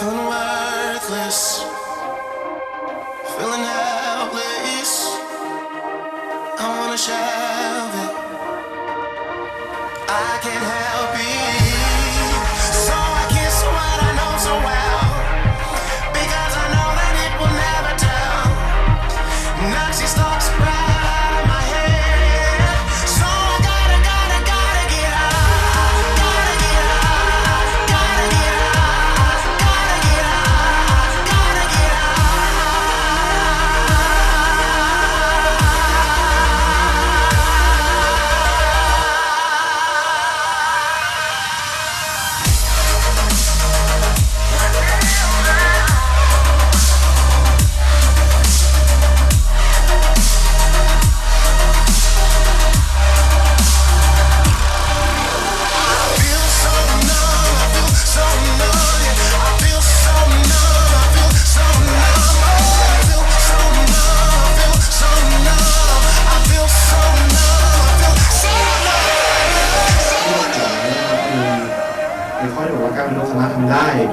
sunrise.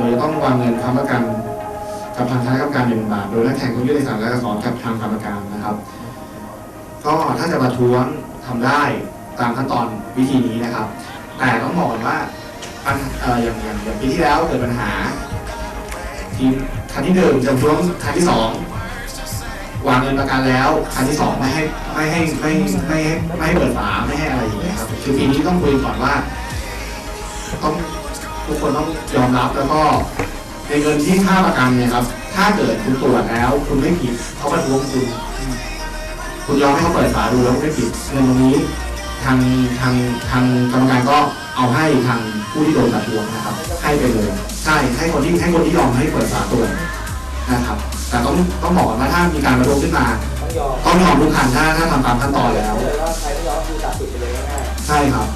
ำได้โดยจะต้องวางเงินค้ำประกันกับทางคณะกรรมการหนึ่งบาท โดยนักแข่งต้องยื่นเอกสารและอักษรกับทางกรรมการนะครับ ก็ถ้าจะประท้วงทำได้ตามขั้นตอนวิธีนี้นะครับ แต่ต้องบอกก่อนว่าปัญเอออย่างอย่างอย่างปีที่แล้วเกิดปัญหาทีมคันที่หนึ่งจะท้วงคันที่สองวางเงินประกันแล้วคันที่สองไม่ให้ไม่ให้ไม่ไม่ให้ไม่ให้เปิดฝาไม่ให้อะไรอย่างเงี้ยครับคือปีนี้ต้องคุยก่อนว่าต้อง ทุกคนต้องยอมรับแล้วก็ในเงินที่ค่าประกันเนี่ยครับ ถ้าเกิดคุณตรวจแล้ว คุณไม่ผิดเขาประท้วงคุณ คุณยอมให้เขาเปิดฝาดูแล้วไม่ผิดเงินตรงนี้ ทางทางทางกรรมการก็เอาให้ทางผู้ที่โดนประท้วงนะครับ ให้ไปเลยใช่ให้คนที่ให้คนที่ยอมให้เปิดฝาตรวจนะครับ แต่ต้องต้องบอกก่อนว่าถ้ามีการประท้วงขึ้นมาต้องยอมต้องยอมทุกคันถ้าถ้าทำตามขั้นตอนแล้วถ้าเกิดว่าใครไม่ยอมคือตัดสิทธิ์ไปเลยง่ายใช่ครับ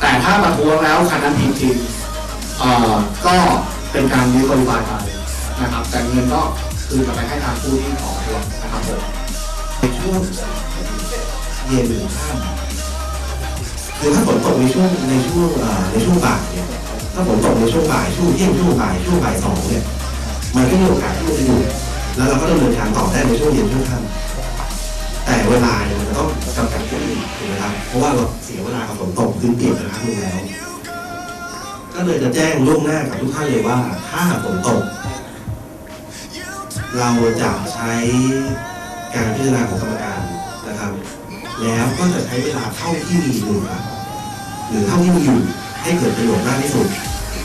แต่ถ้าประท้วงแล้วคันนั้นผิดจริง ก็เป็นการดีคอลิฟายไปนะครับ แต่เงินก็คืนกลับไปให้ทางผู้ที่ขอประท้วงนะครับผมในช่วงเย็นหรือค่ำคือถ้าฝนตกในช่วงในช่วงในช่วงบ่ายเนี่ยถ้าฝนตกในช่วงบ่ายช่วงเที่ยงช่วงบ่ายช่วงบ่ายสองเนี่ยมันก็มีโอกาสที่จะหยุดแล้วเราก็ดำเนินการต่อได้ในช่วงเย็นช่วงค่ำแต่เวลาเนี่ยมันต้องจำกัดนิดนึงถูกไหมครับเพราะว่าเราเสียเวลากับฝนตกพื้นเปียกไปครั้งหนึงแล้ว ก็เลยจะแจ้งล่วงหน้ากับทุกท่านเลยว่า ถ้าฝนตก เราจะใช้การพิจารณาของกรรมการนะครับ แล้วก็จะใช้เวลาเท่าที่มีอยู่ครับหรือเท่าที่มีอยู่ให้เกิดประโยชน์มากที่สุด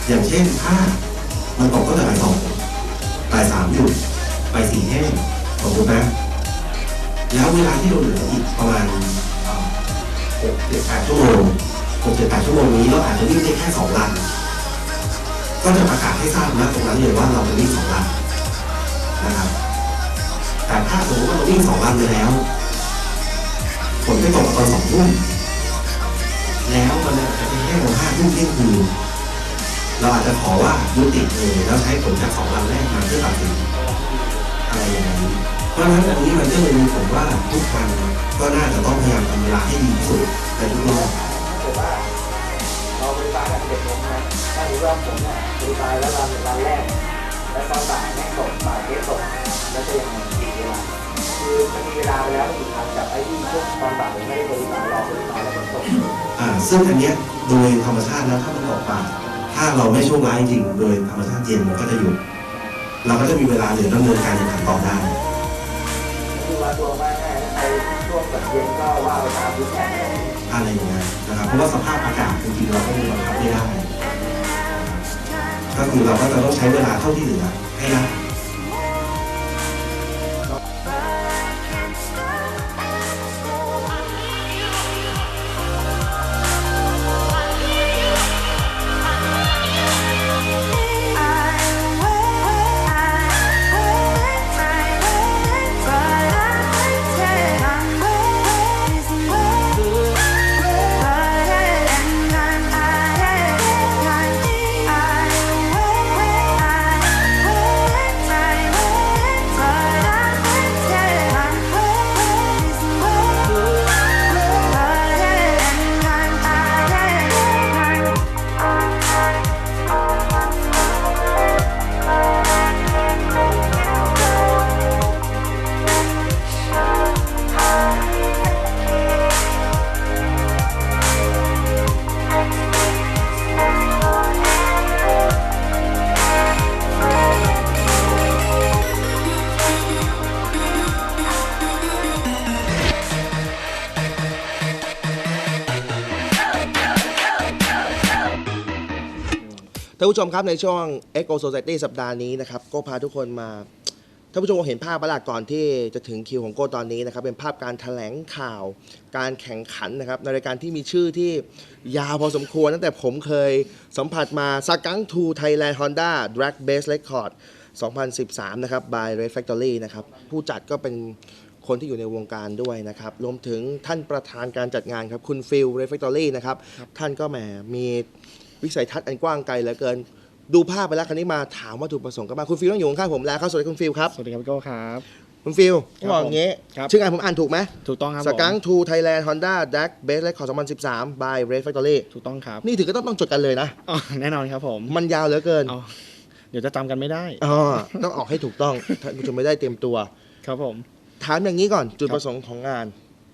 อย่างเช่นถ้ามันตกก็แต่บ่ายสองบ่ายสามหยุดบ่ายสี่แห้งสมมตินะแล้วเวลาที่เราเหลืออีกประมาณหกเจ็ดแปดชั่วโมงหกเจ็ดแปดชั่วโมงนี้เราอาจจะวิ่งได้แค่สองลัน ก็จะประกาศให้ทราบนะตรงนั้นเลยว่าเราจะวิ่งสองลันนะครับ แต่ถ้าสมมติว่าเราวิ่งสองวันไปแล้วฝนไปตกตอนสองทุ่มแล้วมันอาจจะเป็นแค่วันห้าทุ่มเที่ยงคืนเราอาจจะขอว่ายุติเลยแล้วใช้ผลจากสองวันแรกมาเพื่อตัดสินอะไรอย่างนี้เพราะฉะนั้นอันนี้มันก็เลยมีผลว่าทุกวันก็น่าจะต้องพยายามทำเวลาให้ดีที่สุดในทุกรอบ บริการกันเด็กลงนะถ้าถือว่าผมเนี่ยบริการแล้วรันรันแรก แล้วตอนบ่ายแม่งตกบ่ายเทสตกแล้วจะยังไงดีเวลาคือมันมีเวลาไปแล้วไม่กี่ครั้งกับไอ้ที่ช่วงตอนบ่ายไม่ได้บริการรอบริการแล้วฝนตกอ่าซึ่งอันเนี้ยโดยธรรมชาติแล้วถ้ามันออกมาถ้าเราไม่โชคร้ายจริง โดยธรรมชาติเย็นมันก็จะหยุดเราก็จะมีเวลาเหลือดำเนินการแข่งขันต่อได้คือว่าตัวว่าง่ายๆไอ้ช่วงแบบเย็นก็ว่าไปตามพื้นแผนอะไรอย่างเงี้ยนะครับเพราะว่าสภาพอากาศจริงๆ เราก็มีบังคับไม่ได้ก็คือเราก็จะต้องใช้เวลาเท่าที่เหลือให้ได้ ท่านผู้ชมครับในช่วง Echo Society สัปดาห์นี้นะครับก็พาทุกคนมาท่านผู้ชมคงเห็นภาพประหลาดก่อนที่จะถึงคิวของโก้ตอนนี้นะครับเป็นภาพการแถลงข่าว การแข่งขันนะครับในรายการที่มีชื่อที่ยาวพอสมควรตั้งแต่ผมเคยสัมผัสมาซากังทูไทยแลนด์ฮอนด้า Drag Base Record 2013 นะครับ by Red Factory นะครับ ผู้จัดก็เป็นคนที่อยู่ในวงการด้วยนะครับ รวมถึงท่านประธานการจัดงานครับ คุณฟิล Red Factory นะครับ ท่านก็แหมมี วิสัยทัศน์อันกว้างไกลเหลือเกิน ดูภาพไปแล้วคราวนี้มาถามวัตถุประสงค์กันบ้างคุณฟิลต้องอยู่ข้างๆผมแล้วครับสวัสดีคุณฟิลครับสวัสดีครับพี่โก้ครับ คุณฟิลครับบอกอย่างงี้ครับ ชื่องานผมอ่านถูกไหมถูกต้องครับสกังผมทูไทยแลนด์ฮอนด้าดักเบสเลคคอร์2013 by Red Factory ถูกต้องครับนี่ถึงก็ต้องต้องจดกันเลยนะ อ๋อแน่นอนครับผมมันยาวเหลือเกินเอาเดี๋ยวจะจำกันไม่ได้อ๋อต้องออกให้ถูกต้องท่านผู้ชมไม่ได้เตรียมตัว ครับผม ถามอย่างนี้ก่อนจุดครับประสงค์ของงาน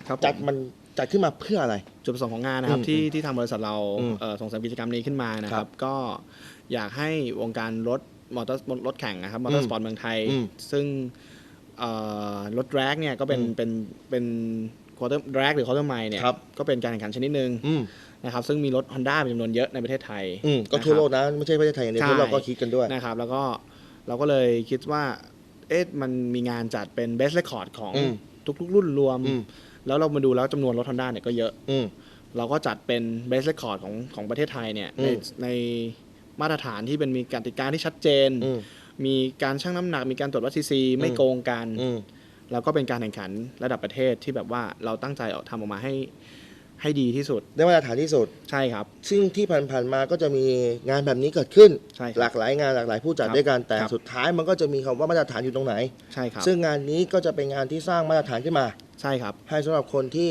ครับผม จัดมัน จัดขึ้นมาเพื่ออะไร จุดประสงค์ของงานนะครับอืมที่ที่ทางบริษัทเราอืมเอ่อส่งเสริมกิจกรรมนี้ขึ้นมานะคครัรับบก็อยากให้วงการรถมอเตอร์รถแข่งนะครับมอเตอร์สปอร์ตเมืองไทย อืมซึ่งเอ่อรถแร็กเนี่ยก็เป็นอืมเป็นเป็นควอเตอร์แร็กหรือควอเตอร์ไมล์เนี่ยครับ ก็เป็นการแข่งขันชนิดหนึ่งอืมนะครับซึ่งมีรถ Honda เป็นจำนวนเยอะในประเทศไทยอืมก็นะครับทั่วโลกนะ ไม่ใช่ประเทศไทยอย่างเดียวใช่ทั่วโลกก็คิดกันด้วย นะครับแล้วก็เราก็เลยคิดว่าเอ๊ะมันมีงานจัดเป็น best record ของอืม ทุกๆ รุ่นรวม อืม แล้วเรามาดูแล้วจำนวนรถ Honda เนี่ยก็เยอะ อืม เราก็จัดเป็น best record ของของประเทศไทยเนี่ยอืในมในมาตรฐานที่เป็นมีกติกาที่ชัดเจน อืม มีการชั่งน้ำหนักมีการตรวจวัดซีซีไม่อืม โกงกัน อืม แล้วก็เป็นการแข่งขันระดับประเทศที่แบบว่าเราตั้งใจออกทำออกมาให้ให้ดีที่สุดได้มาตรฐานที่สุด ใช่ครับ ซึ่งที่ผ่านๆมาก็จะมีงานแบบนี้เกิดขึ้น ใช่ครับหลากหลายงานหลากหลายผู้จัดครับด้วยกันแต่ครับ สุดท้ายมันก็จะมีคำว่ามาตรฐานอยู่ตรงไหน ใช่ครับ ซึ่งงานนี้ก็จะเป็นงานที่สร้างมาตรฐานขึ้นมา ใช่ครับ ให้สำหรับคนที่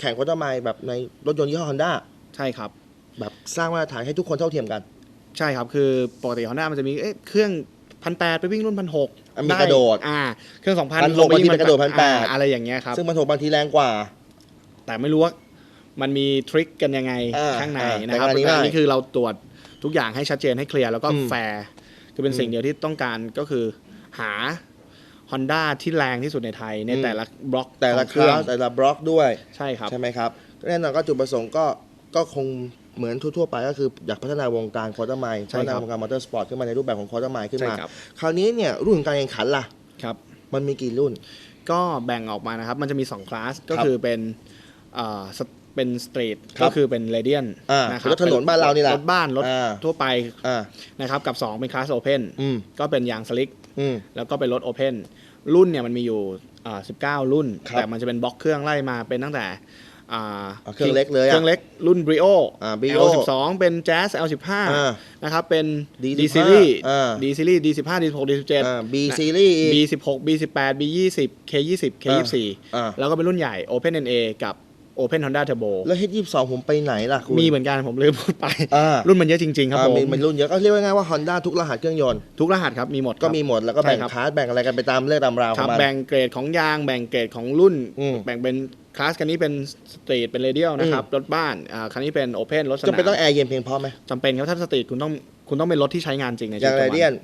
แข่งคอร์ตไมล์แบบในรถยนต์ยี่ห้อฮอนด้าใช่ครับ แบบสร้างมาตรฐานให้ทุกคนเท่าเทียมกัน ใช่ครับ คือปกติ Honda มันจะมีเอ๊ะเครื่องพันแปดไปวิ่งรุ่นพันหกอะมีกระโดดอ่าเครื่องสองพัน1,600บางทีไปกระโดด1,800อะไรอย่างเงี้ยครับซึ่งมันถูกบางทีแรงกว่า แต่ไม่รู้ว่ามันมีทริคกันยังไงอ่าข้างในอ่านะครับแต่งานนี้แต่อันได้นี้คือเราตรวจทุกอย่างให้ชัดเจนให้เคลียร์แล้วก็อืมแฟร์คือเป็นสิ่งเดียวที่ต้องการก็คือหา Honda ที่แรงที่สุดในไทยในแต่ละบล็อกแต่ละของคเครื่ลาองสแต่ละบล็อกด้วยใช่ครับใช่ไหมครับแน่นอนก็จุดประสงค์ก็ก็คงเหมือนทั่วๆไปก็คืออยากพัฒนาวงการคอร์ตไมล์ใช่พัฒครันาบวงการมอเตอร์สปอร์ตขึ้นมาในรูปแบบของคอร์ตไมล์ขึ้นใช่มาครับคราวนี้เนี่ยรุ่นของการแข่งขันล่ะครับมันมีกี่รุ่น ก็แบ่งออกมานะครับ มันจะมี 2 คลาสก็ครับคือเป็นเอ่อสเป็นสตรีทครับก็คือเป็นเรเดียนอ่านะคเป็นรับรถถนนบ้านเรานี่แหละรถบ้านรถอ่าทั่วไปอ่านะครับกับ 2 เป็นคลาสโอเพนอืมก็เป็นยางสลิกอืม แล้วก็เป็นรถโอเพนรุ่นเนี่ยมันมีอยู่อ่า19รุ่นครับแต่มันจะเป็นบล็อกเครื่องไล่มาเป็นตั้งแต่อ่าอ่าเครื่องเล็กเลยอะเครื่องเล็กรุ่น Brio อ่า Brio L12 เป็น Jazz L15 อ่านะครับเป็น D15 D series อ่า D series D15 D16 D17 อ่า B series อีก B16 B18 B20 K20 K24 อ่าแล้วก็เป็นรุ่นใหญ่ Open NA กับ Open Honda Turbo แล้ว H22 ผมไปไหนล่ะคุณ มีเหมือนกันผมลืมพูดไป อ่า รุ่นมันเยอะจริงๆครับอ่าผมมีมันรุ่นเยอะก็เรียกว่าง่ายว่า Honda ทุกรหัสเครื่องยนต์ ทุกรหัสครับ มีหมดก็ครับ มีหมดแล้วก็แบ่งใช่ครับคลาสแบ่งอะไรกันไปตามเรื่องตามราวขคอรับงมัน แบ่งเกรดของยาง แบ่งเกรดของรุ่น อืมแบ่งเป็นคลาสคันนี้เป็นสตรีทเป็นเรเดียลนะครับ รถบ้านอ่าคันนี้เป็นโอเพนรถสนามจำเป็นต้องแอร์เย็นเพียงพอไหมจำเป็นครับถ้าสตรีทคุณต้องคุณต้องเป็นรถที่ใช้งานจริงในอชีย่างวิตไรประจำเดียวันน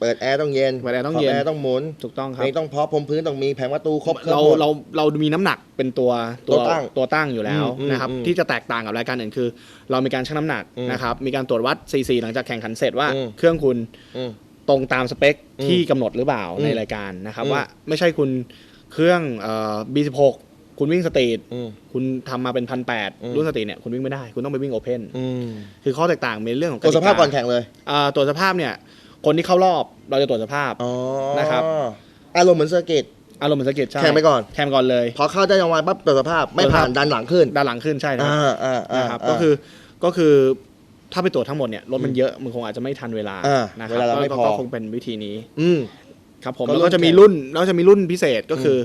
เปิดแอร์ต้องเย็นเปิดแอร์ต้องเย็นขบแอร์ต้องหมุนถูกต้องคเพรับลงต้องเพราะพรมพื้นต้องมีแผงประตูครบเครื่องเราหมดเราเรามีน้ำหนักเป็นตัวตัวตั้งตัวตั้งอยู่แล้วอืมนะครับอืมที่จะแตกต่างกับรายการอื่นคือ เรามีการชั่งน้ำหนักอืมนะครับมีการตรวจวัด CC หลังจากแข่งขันเสร็จว่าอืมเครื่องคุณอืมตรงตามสเปคอืมที่กำหนดหรือเปล่าอืมในรายการนะครับอืมว่าไม่ใช่คุณเครื่องเอ่อ B16 คุณวิ่งสตรีทอืมคุณทำมาเป็นพันแปดอืมรุ่นสตรีทเนี่ยคุณวิ่งไม่ได้ คุณต้องไปวิ่งโอเพนอืมคือข้อแตกต่างเป็นเรื่องของตรวจสภาพติก่อนแข่งเลยอ่าตรวจสภาพเนี่ย คนที่เข้ารอบเราจะตรวจสภาพ อ๋อนะครับ อารมณ์เหมือนเซอร์กิต อารมณ์เหมือนสเก็ตใช่แข่งไปก่อน แข่งก่อนเลย พอเข้าได้รางวัลปั๊บตรวจสภาพไม่ตรวจสภาพผ่านดันหลังขึ้นด้านหลังขึ้นใช่นะคอ่ารับอ่าอ่า นะครับก็คือก็คือถ้าไปตรวจทั้งหมดเนี่ยรถมันเยอะมันคงอาจจะไม่ทันเวลาอ่านะคเวรับลาเราไม่ก็พอก็คงเป็นวิธีนี้อืม ครับผมก็แล้วรุ่นก็จะมีแข่ง รุ่นแล้วจะมีรุ่นพิเศษก็คือ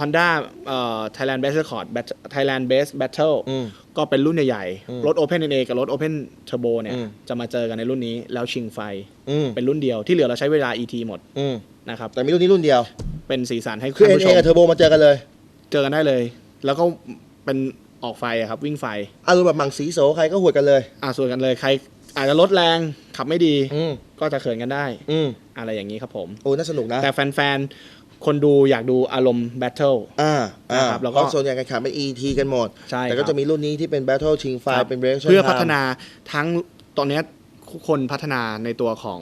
Honda เอ่อ Thailand Base Record Bat- Thailand Base Battle อืม ก็เป็นรุ่นใหญ่อืมๆรถ Open NA กับรถ Open Turbo เนี่ย อืม จะมาเจอกันในรุ่นนี้แล้วชิงไฟ อืมเป็นรุ่นเดียวที่เหลือเราใช้เวลา ET หมดอืมนะครับ แต่มีรุ่นนี้รุ่นเดียว เป็นสีสันให้คือ ท่านเอ็นผู้ชเอมกับเทอร์โบมาเจอกันเลยเจอกันได้เลย แล้วก็เป็นออกไฟอะครับ วิ่งไฟ อารมณ์แบบหมังสีโสใครก็หวดกันเลยอ่าส่วนกันเลยใครอาจจะลดแรงขับไม่ดีอืมก็จะเขินกันได้ อืมอะไรอย่างนี้ครับผม โอ้น่าสนุกนะ แต่แฟนๆ คนดูอยากดูอารมณ์แบทเทิล อ่าอ่านะครับแล้วก็ เพราะส่วนใหญ่การแข่งเป็น ET กันหมด ใช่แต่คก็รับจะมีรุ่นนี้ที่เป็น Battle ชิงไฟครับเป็น Reaction เพื่อพัฒ Time นาทั้งตอนเนี้ยทุกคนพัฒนาในตัวของ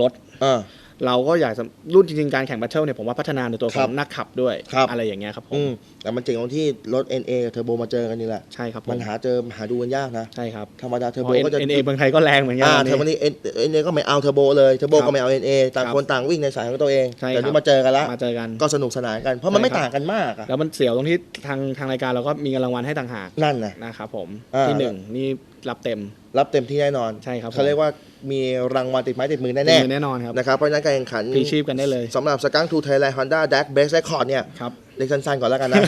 รถ อ่า เราก็อยากจะรุ่นจริงๆการแข่งแบทเทิลเนี่ยผมว่าพัฒนาในตัวขครัองบนักขับด้วยครับ อะไรอย่างเงี้ยครับผม อืมแต่มันเจ๋งตรงที่รถ NA กับเทอร์โบมาเจอกันนี่แหละใช่ครับผมันหาเจอหาดูกันยากนะ ใช่ครับธรรมดาเทอร์โบเอ็นก็จะเอ็นเอเมืองไทยก็แรงเหมือนกันอ่าตอนเทอร์โบนี้นี่เอ็นเอก็ไม่เอาเทอร์โบเลยเทอร์โบครับก็ไม่เอา NA ต่างครับคนต่างวิ่งในสายของตัวเอง ใช่แต่ครันี่บมาเจอกันแล้วมาเจอกัน ก็สนุกสนานกัน เพราะมันไม่ใช่ครับ ต่างกันมากอะแล้วมันเสียวตรงที่ทางทางรายการเราก็มีเงินรางวัลให้ต่างหากนั่นนะ นะครับผมอ่า ที่หนึ่งนี่รับเต็ม รับเต็มที่แน่นอนใช่ครับผมเขาเรียกว่ามีรางวัลติดไม้ติดมือแน่แน่แน่นอนครับๆนะครับเพราะฉะนั้นการแข่งขันพลีชีพกันได้เลยสำหรับสกังทูไทยแลนด์ฮอนด้าดักเบสเรคคอร์ดเนี่ยครับ เรียกสั้นๆก่อนแล้วกันนะ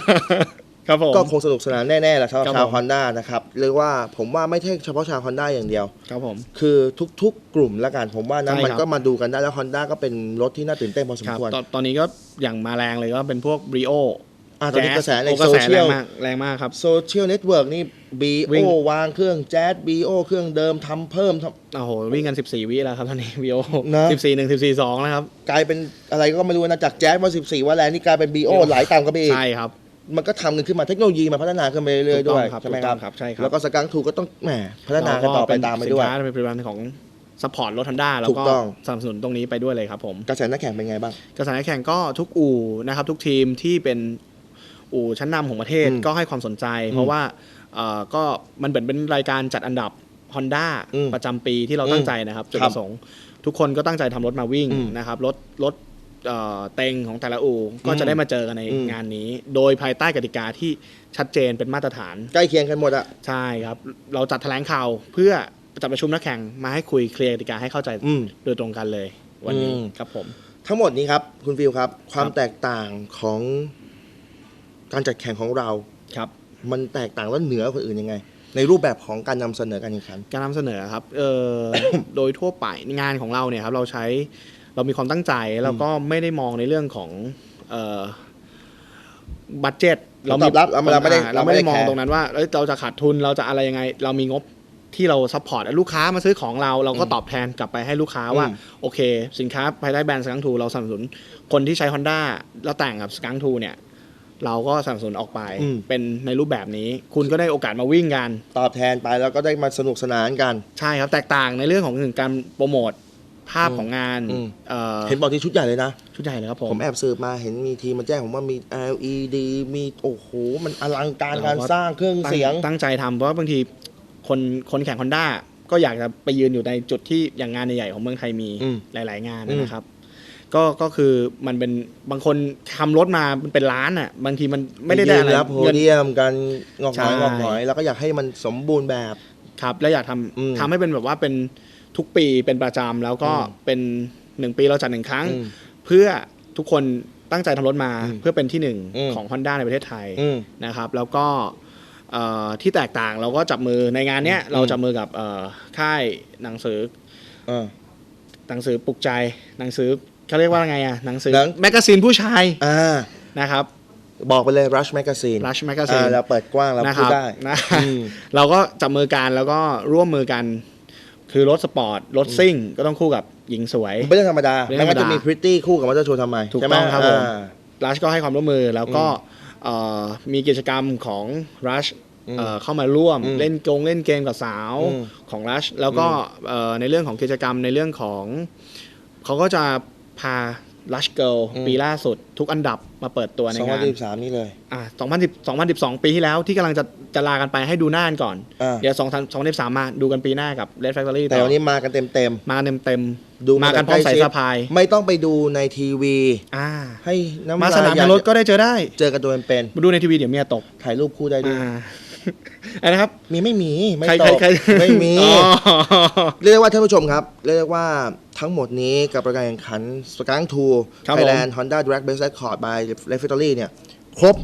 ครับผม ก็คงสนุกสนานแน่ๆแหละสำหรับครับชาวผม ฮอนด้านะครับเรียกว่าผมว่าไม่ใช่เฉพาะชาวฮอนด้าอย่างเดียว ครับผม คือทุกๆ กลุ่มแล้วกันผมว่านะใช่ครับ มันก็มาดูกันได้แล้วฮอนด้าก็เป็นรถที่น่าตื่นเต้นพอสมครับควร ตอนตอนนี้ก็อย่างมาแรงเลยก็เป็นพวกบริโอ อ่าตอนนี้กระแสในกระโซแสเชีแรยงลมากแรงมากครับ โซเชียลเน็ตเวิร์กนี่บีวิ่โองวางเครื่องแจ๊สบีโอเครื่องเดิมทำเพิ่มทำโอ้โหวิ่งกัน 14 วิแล้วครับตอนนี้วิโอนะ14 1 14 2แล้วครับกลายเป็นอะไรก็ไม่รู้นะจากแจ๊สมา14ว่าแรงนี่กลายเป็นบีโอหลายตามกันไปอีกใช่ครับ มันก็ทำกันขึ้นมาเทคโนโลยีมันพัฒนาขึ้นไปเรื่อยๆด้วยถูกต้องครับใช่ไหมถูกคต้รัอบงครับใช่ครับ แล้วก็สกังทูก็ต้องแหมพัฒนากันต่อไปตามไปด้วยสินค้าเป็นผลิตภัณฑ์ของซัพพอร์ตรถทันด้าแล้วถูกก็ต้อง สนับสนุนตรงนี้ไปด้วยเลยครับผม กระแสนักแข่งเป็นไงบ้าง กระแสนักแข่งก็ทุกอู่นะครับทุกทีมที่เป็น อู่ชั้นนำของประเทศอืมก็ให้ความสนใจ เพราะว่าเอ่อก็มันเหมือนเป็นรายการจัดอันดับ Honda อืมประจำปีที่เราตั้งใจนะครับจุดครัปบระสงค์ ทุกคนก็ตั้งใจทำรถมาวิ่งอืมนะครับรถรถเอ่อเต็งของแต่ละอู่ก็อืมจะได้มาเจอกันในอืมงานนี้ โดยภายใต้กติกาที่ชัดเจนเป็นมาตรฐาน ใกล้เคียงกันหมดอะใช่ครับ เราจัดแถลงข่าวเพื่อจัดประชุมนักแข่งมาให้คุยเคลียร์กติกาให้เข้าใจอืมโดยตรงกันเลย วันนี้อืมครับผม ทั้งหมดนี้ครับ คุณฟิลครับ ความครับแตกต่างของ การจัดแข่งของเราครับ มันแตกต่างและเหนือกว่าคนอื่นยังไง ในรูปแบบของการนำเสนอการแข่งขัน การนำเสนอครับเอ่อ โดยทั่วไปงานของเราเนี่ยครับเราใช้เรามีความตั้งใจแล้วก็ไม่ได้มองในเรื่องของเอ่อบัตเจ็ตผลตอบรับเราไม่ได้เราไม่ได้เราไม่ได้มองแคร์ ตรงนั้นว่าเอ้ยเราจะขาดทุนเราจะอะไรยังไง เรามีงบที่เราซัพพอร์ตลูกค้ามาซื้อของเราเราก็ตอบแทนกลับไปให้ลูกค้าว่าอืมโอเค สินค้าภายใต้แบรนด์สกังทูเราสนับสนุนคนที่ใช้ Honda แล้วแต่งกับสกังทูเนี่ย เราก็สนับสนุนออกไป อืม เป็นในรูปแบบนี้ คุณก็ได้โอกาสมาวิ่งกัน ตอบแทนไปแล้วก็ได้มาสนุกสนานกัน ใช่ครับ แตกต่างในเรื่องของการโปรโมทภาพอืมของงานอืม เอ่อเห็นบอกที่ชุดใหญ่เลยนะ ชุดใหญ่เลยครับผมผมแอบสืบมาเห็นมีทีมมาแจ้งผมว่ามี LED มีโอ้โห มันอลังการเราการก็สร้างเครื่องตั้งเสียง ตั้งใจทำเพราะว่าบางทีคนคนแข่งฮอนด้าก็อยากจะไปยืนอยู่ในจุดที่อย่างงานใหญ่ๆของเมืองไทยมีอืมหลาย ๆ งานอืม นะครับ ก็ก็คือมันเป็นบางคนทำรถมามันเป็นล้านอะ บางทีมันไม่ได้ได้อะไรยืนรับโพเงินเดียมกันงอกหงอยใช่งอกหงอยแล้วก็อยากให้มันสมบูรณ์แบบครับ แล้วอยากทอืมำทำให้เป็นแบบว่าเป็นทุกปีเป็นประจำแล้วก็อืมเป็นหนึ่งปีเราจัดหนึ่งครั้งอืมเพื่อทุกคนตั้งใจทำรถมาอืมเพื่อเป็นที่หนึ่งอืมของ Honda ในประเทศไทยอืมนะครับ แล้วก็เอ่อที่แตกต่างเราก็จับมือในงานเนี้ยอืมเราจับมือกับเอ่อค่ายหนังสือเออหนังสือปลุกใจหนังสือ เขาเรียกว่าไงอะหนังสือหนัง แมกกาซีนผู้ชายอ่านะครับ บอกไปเลย Rush Magazine Rush Magazine อ่าเราเปิดกว้างเรานะคพูดรับได้ นะอืม เราก็จับมือกันแล้วก็ร่วมมือกัน คือรถสปอร์ตรถซิ่งก็ต้องคู่กับหญิงสวย เป็นเรื่องธรรมดาเป็นไม่เรื่องงั้นธรรมดาจะมีพริตตี้คู่กับมอเตอร์โชว์ทำไมถูกใช่ไหมต้องครับผมอ่ารัชก็ให้ความร่วมมือแล้วก็เอ่อมีกิจกรรมของรัชอืมเข้ามาร่วมอืมเล่นกงเล่นเกมกับสาวอืมของรัชแล้วก็เอ่อในเรื่องของกิจกรรมในเรื่องของเขาก็จะ พารัชเกิลอืมปีล่าสุด ทุกอันดับมาเปิดตัวในสองพังานนสิบสามนี่เลย อ่า2010 2012 ปีที่แล้วที่กำลังจะจะลากันไปให้ดูหน้ากันก่อนอ่าเดี๋ยว2 2013 มาดูกันปีหน้ากับ Red Factory แต่ต่อวันนี้มากันเต็มเต็มมาเต็มเต็มๆดูมากันพร้อมใกล้สายชิดสะพายๆไม่ต้องไปดูในทีวี อ่า ให้น้ำมาลายสนามยแข่งรถก็ได้เจอได้ เจอกันตัวเป็นมาดูในทีวีเดี๋ยวเมียตกๆถ่ายรูปคู่ได้ด้วย อ่าอะไรนะครับ มีไม่มีไม่ใครตใครกใครไม่มีอ๋อ เรียกได้ว่าท่านผู้ชมครับ เรียกได้ว่าทั้งหมดนี้กับรายการแข่งขันสกังทูครับไทยแลนด์ฮอนด้าดรักเบสไ c คอร์ดบายเลฟเฟอรี่เนี่ย ครบ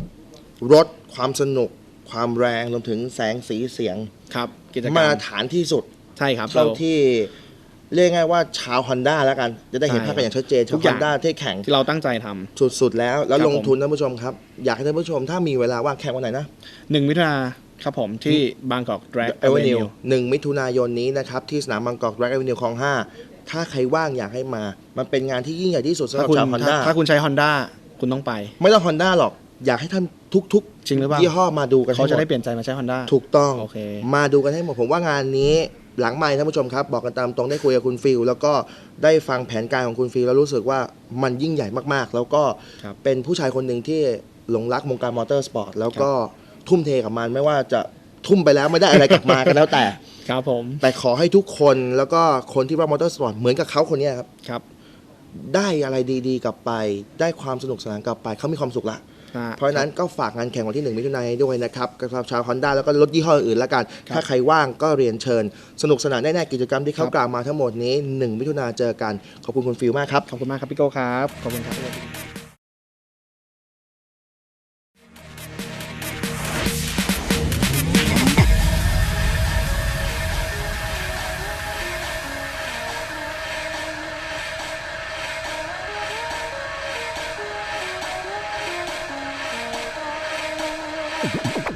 รถความสนุก ความแรงรวมถึงแสงสีเสียง ครับ กิจกรรมามตรฐานที่สุด ใช่ครับเท่าเรา ที่เรียกง่ายว่าชาวฮอนด้าแล้วกัน จะได้เห็นใช่ ภาพกันอย่างชัดเจนทุชาวกฮอย่าองนด้าที่แข่งที่เราตั้งใจทำ สุดๆแล้ว แล้วครับลงทุนท่านผู้ชมครับ อยากให้ท่านผู้ชมถ้ามีเวลาว่างแข่งวันไหนนะ หนึ่งมิถุนา ครับผมที่บางกอก Drag เอเวนิว Avenue หนึ่งมิถุนายนนี้นะครับ ที่สนามบางกอกแรกเอเวนิวคลองห้าถ้าใครว่างอยากให้มา มันเป็นงานที่ยิ่งใหญ่ที่สุดสำหถ้ารับคุณชาวฮอนถ้าด้าถ้าคุณใช้ Honda คุณต้องไป ไม่ต้องฮอนด้าหรอก อยากให้ท่านทุกจริงหรือเปล่ายี่ห้อมาดูกันเขาให้หจะมได้ดเปลี่ยนใจมาใช้ Honda ถูกต้องโอเคมาดูกันให้หมดผมว่างานนี้หลังไมค์ท่านผู้ชมครับ บอกกันตามตรงได้คุยกับคุณฟิลแล้วก็ได้ฟังแผนการของคุณฟิลแล้วรู้สึกว่ามันยิ่งใหญ่มากๆ แล้วก็ครับเป็นผู้ชายคนหนึ่งที่หลงรักวงการมอเตอร์สปอร์ตแล้วก็ ทุ่มเทกับมันไม่ว่าจะทุ่มไปแล้วไม่ได้อะไรกลับมาก็แล้วแต่ ครับผม แต่ขอให้ทุกคนแล้วก็คนที่รักมอเตอร์สปอร์ตเหมือนกับเขาคนเนี้ยครับ ครับ ได้อะไรดีๆ กลับไป ได้ความสนุกสนานกลับไปเขามีความสุขละ อ่เพราะฉะนั้นก็ฝากงานแข่งวันที่ 1 มิถุนายนด้วยนะครับกับชาวฮอนด้าแล้วก็รถยี่ห้ออื่นๆแล้วกัน ถ้าใครว่างก็เรียนเชิญ สนุกสนานแน่ๆกิจกรรมที่เขากล่าวมาทั้งหมดนี้ 1 มิถุนายนเจอกัน ขอบคุณคุณฟิลมากครับ ขอบคุณมากครับพี่โก้ครับ ขอบคุณครับ you